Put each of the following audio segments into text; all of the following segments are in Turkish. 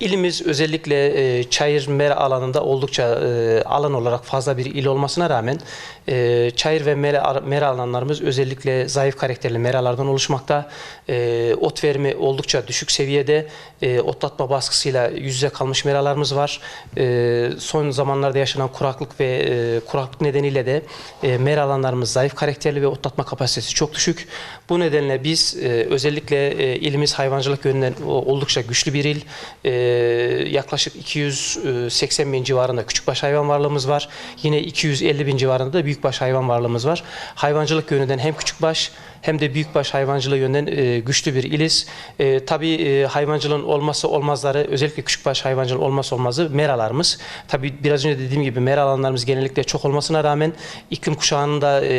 İlimiz özellikle e, çayır mera alanında oldukça e, alan olarak fazla bir il olmasına rağmen e, çayır ve mera, mera alanlarımız özellikle zayıf karakterli meralardan oluşmakta. E, ot verimi oldukça düşük seviyede. E, otlatma baskısıyla yüz yüze kalmış meralarımız var. E, son zamanlarda yaşanan kuraklık ve e, kuraklık nedeniyle de e, mera alanlarımız zayıf karakterli ve otlatma kapasitesi çok düşük. Bu nedenle biz e, özellikle e, ilimiz hayvancılık yönünden oldukça güçlü bir il. E, yaklaşık 280 bin civarında küçükbaş hayvan varlığımız var. Yine 250 bin civarında da büyükbaş hayvan varlığımız var. Hayvancılık yönünden hem küçükbaş hem de büyükbaş hayvancılığı yönden e, güçlü bir iliz. E, tabii e, hayvancılığın olmazsa olmazları özellikle küçükbaş hayvancılığın olmazsa olmazı meralarımız. Tabii biraz önce dediğim gibi mera alanlarımız genellikle çok olmasına rağmen iklim kuşağında e,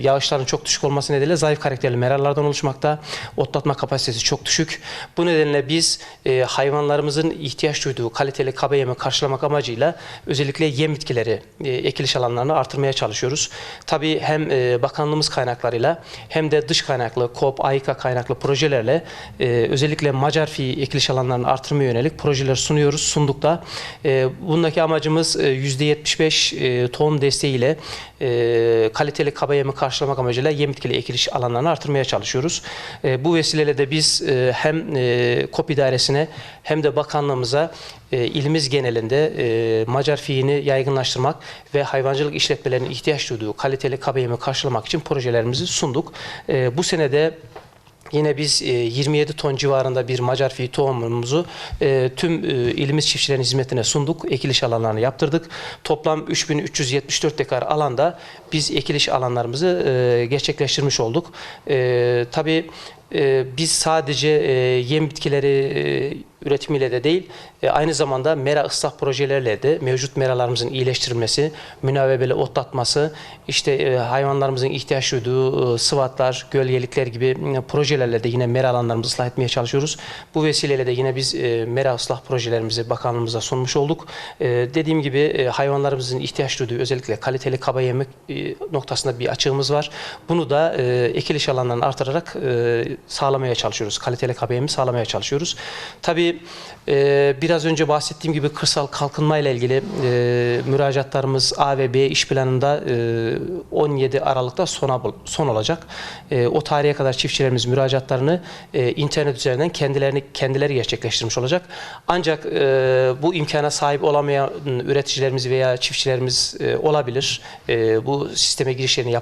yağışların çok düşük olması nedeniyle zayıf karakterli meralardan oluşmakta. Otlatma kapasitesi çok düşük. Bu nedenle biz e, hayvanlarımızın ihtiyaç duyduğu kaliteli kaba yemi karşılamak amacıyla özellikle yem bitkileri e, ekiliş alanlarını artırmaya çalışıyoruz. Tabii hem e, bakanlığımız kaynaklarıyla hem de dış kaynaklı KOP, AYKA kaynaklı projelerle e, özellikle Macar fi ekiliş alanlarını artırmaya yönelik projeler sunuyoruz. Sunduk da. E, bundaki amacımız e, %75 e, tohum desteğiyle e, kaliteli kaba yemi karşılamak amacıyla yem bitkili ekiliş alanlarını artırmaya çalışıyoruz. E, bu vesileyle de biz e, hem e, KOP idaresine hem de bakanlığımıza e, ilimiz genelinde e, Macar fiini yaygınlaştırmak ve hayvancılık işletmelerinin ihtiyaç duyduğu kaliteli kaba yemi karşılamak için projelerimizi sunduk. E, bu senede Yine biz e, 27 ton civarında bir Macar fiyi tohumumuzu e, tüm e, ilimiz çiftçilerin hizmetine sunduk. Ekiliş alanlarını yaptırdık. Toplam 3374 dekar alanda biz ekiliş alanlarımızı e, gerçekleştirmiş olduk. E, tabii e, biz sadece e, yem bitkileri e, üretimiyle de değil, e, aynı zamanda mera ıslah projelerle de mevcut meralarımızın iyileştirilmesi, münavebeli otlatması, işte e, hayvanlarımızın ihtiyaç duyduğu e, sıvatlar, gölgelikler gibi projelerle de yine mera alanlarımızı ıslah etmeye çalışıyoruz. Bu vesileyle de yine biz e, mera ıslah projelerimizi bakanlığımıza sunmuş olduk. E, dediğim gibi hayvanlarımızın ihtiyaç duyduğu özellikle kaliteli kaba yemek noktasında bir açığımız var. Bunu da ekiliş alanlarını artırarak sağlamaya çalışıyoruz. Kaliteli kaba yemi sağlamaya çalışıyoruz. Tabii e, biraz önce bahsettiğim gibi kırsal kalkınma ile ilgili e, müracaatlarımız A ve B iş planında e, 17 Aralık'ta sona son olacak. E, o tarihe kadar çiftçilerimiz müracaatlarını e, internet üzerinden kendilerini kendileri gerçekleştirmiş olacak. Ancak e, bu imkana sahip olamayan üreticilerimiz veya çiftçilerimiz e, olabilir. E, bu sisteme girişlerini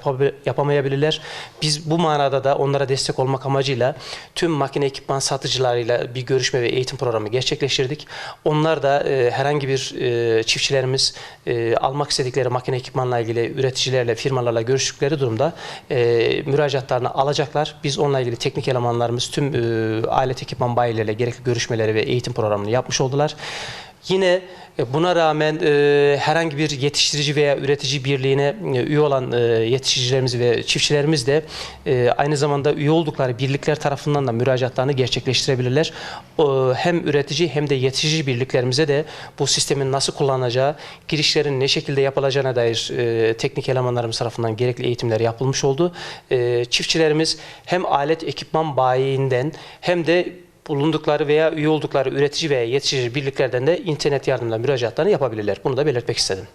yapamayabilirler. Biz bu manada da onlara destek olmak amacıyla tüm makine ekipman satıcılarıyla bir görüşme ve eğitim programı gerçekleştirdik. Onlar da e, herhangi bir e, çiftçilerimiz e, almak istedikleri makine ekipmanla ilgili üreticilerle, firmalarla görüştükleri durumda e, müracaatlarını alacaklar. Biz onunla ilgili teknik elemanlarımız tüm e, alet ekipman bayileriyle gerekli görüşmeleri ve eğitim programını yapmış oldular. Yine e, buna rağmen e, herhangi bir yetiştirici veya üretici birliğine e, üye olan e, yetiştiricilerimiz ve çiftçilerimiz de e, aynı zamanda üye oldukları birlikler tarafından da müracaatlarını gerçekleştirebilirler. O, hem üretici hem de yetiştirici birliklerimize de bu sistemin nasıl kullanılacağı, girişlerin ne şekilde yapılacağına dair e, teknik elemanlarımız tarafından gerekli eğitimler yapılmış oldu. E, çiftçilerimiz hem alet ekipman bayiinden hem de bulundukları veya üye oldukları üretici veya yetiştirici birliklerden de internet yardımıyla müracaatlarını yapabilirler. Bunu da belirtmek istedim.